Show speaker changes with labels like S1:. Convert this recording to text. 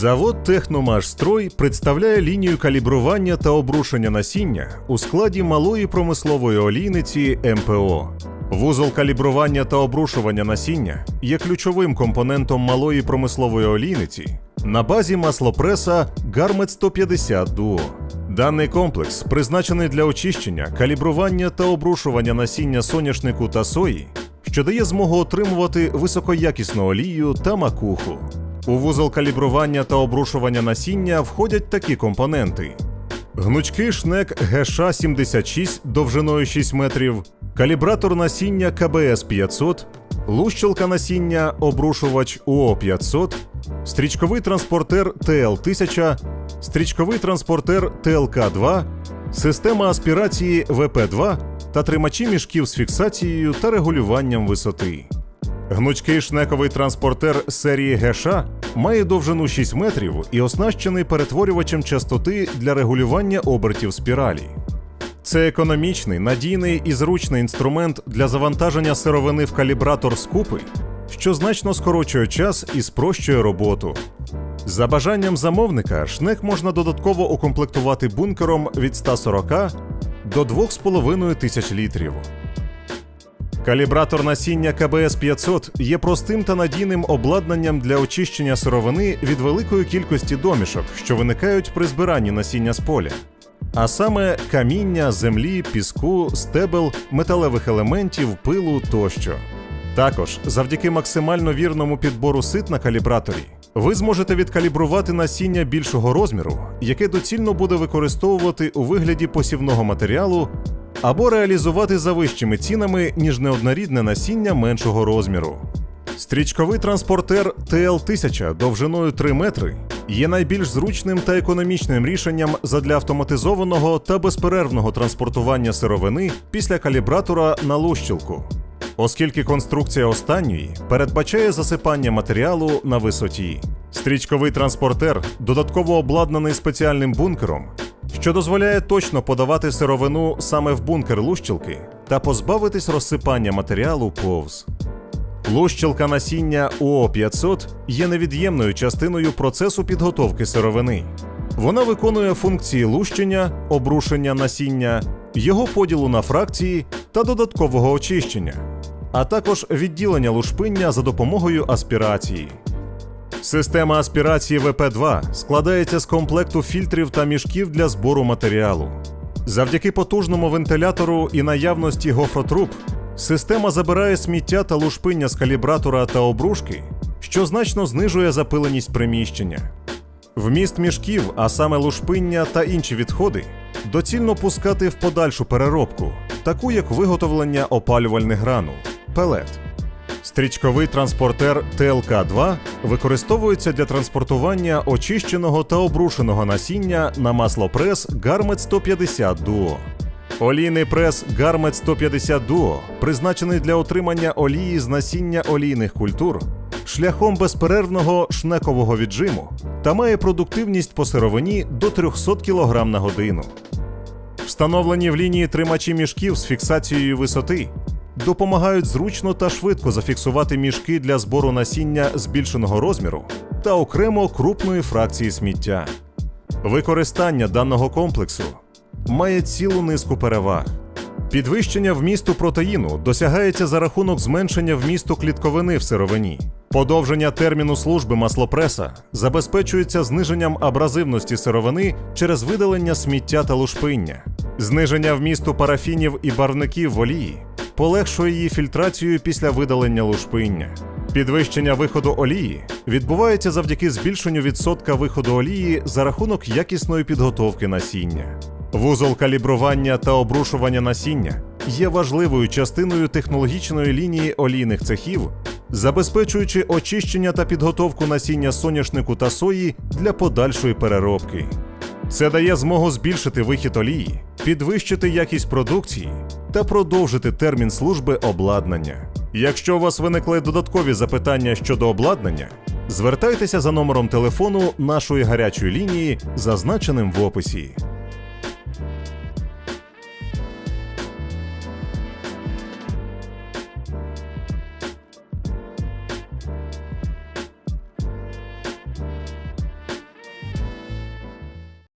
S1: Завод Техномашстрой представляє лінію калібрування та обрушення насіння у складі малої промислової олійниці МПО. Вузол калібрування та обрушування насіння є ключовим компонентом малої промислової олійниці на базі маслопреса Garmet 150 Duo. Даний комплекс призначений для очищення, калібрування та обрушування насіння соняшнику та сої, що дає змогу отримувати високоякісну олію та макуху. У вузол калібрування та обрушування насіння входять такі компоненти: гнучкий шнек ГШ-76 довжиною 6 метрів, калібратор насіння КБС 500, лущилка насіння обрушувач УО 500, стрічковий транспортер ТЛ1000, стрічковий транспортер ТЛК-2, система аспірації ВП2 та тримачі мішків з фіксацією та регулюванням висоти. Гнучкий шнековий транспортер серії ГШ має довжину 6 метрів і оснащений перетворювачем частоти для регулювання обертів спіралі. Це економічний, надійний і зручний інструмент для завантаження сировини в калібратор скупи, що значно скорочує час і спрощує роботу. За бажанням замовника, шнек можна додатково укомплектувати бункером від 140 до 2,5 тисяч літрів. Калібратор насіння КБС 500 є простим та надійним обладнанням для очищення сировини від великої кількості домішок, що виникають при збиранні насіння з поля. А саме каміння, землі, піску, стебел, металевих елементів, пилу тощо. Також, завдяки максимально вірному підбору сит на калібраторі, ви зможете відкалібрувати насіння більшого розміру, яке доцільно буде використовувати у вигляді посівного матеріалу або реалізувати за вищими цінами, ніж неоднорідне насіння меншого розміру. Стрічковий транспортер ТЛ-1000 довжиною 3 метри є найбільш зручним та економічним рішенням задля автоматизованого та безперервного транспортування сировини після калібратора на лущілку, оскільки конструкція останньої передбачає засипання матеріалу на висоті. Стрічковий транспортер додатково обладнаний спеціальним бункером, що дозволяє точно подавати сировину саме в бункер лущілки та позбавитись розсипання матеріалу повз. Лущилка насіння УО-500 є невід'ємною частиною процесу підготовки сировини. Вона виконує функції лущення, обрушення насіння, його поділу на фракції та додаткового очищення, а також відділення лушпиння за допомогою аспірації. Система аспірації ВП2 складається з комплекту фільтрів та мішків для збору матеріалу. Завдяки потужному вентилятору і наявності гофротруб система забирає сміття та лушпиння з калібратора та обрушки, що значно знижує запиленість приміщення. Вміст мішків, а саме лушпиння та інші відходи, доцільно пускати в подальшу переробку, таку як виготовлення опалювальних гранул пелет. Стрічковий транспортер ТЛК-2 використовується для транспортування очищеного та обрушеного насіння на маслопрес Garmet 150 Duo. Олійний прес Garmet 150 Duo призначений для отримання олії з насіння олійних культур шляхом безперервного шнекового віджиму та має продуктивність по сировині до 300 кг на годину. Встановлені в лінії тримачі мішків з фіксацією висоти допомагають зручно та швидко зафіксувати мішки для збору насіння збільшеного розміру та окремо крупної фракції сміття. Використання даного комплексу має цілу низку переваг. Підвищення вмісту протеїну досягається за рахунок зменшення вмісту клітковини в сировині. Подовження терміну служби маслопреса забезпечується зниженням абразивності сировини через видалення сміття та лушпиння. Зниження вмісту парафінів і барвників в олії полегшує її фільтрацію після видалення лушпиння. Підвищення виходу олії відбувається завдяки збільшенню відсотка виходу олії за рахунок якісної підготовки насіння. Вузол калібрування та обрушування насіння є важливою частиною технологічної лінії олійних цехів, забезпечуючи очищення та підготовку насіння соняшнику та сої для подальшої переробки. Це дає змогу збільшити вихід олії, підвищити якість продукції та продовжити термін служби обладнання. Якщо у вас виникли додаткові запитання щодо обладнання, звертайтеся за номером телефону нашої гарячої лінії, зазначеним в описі.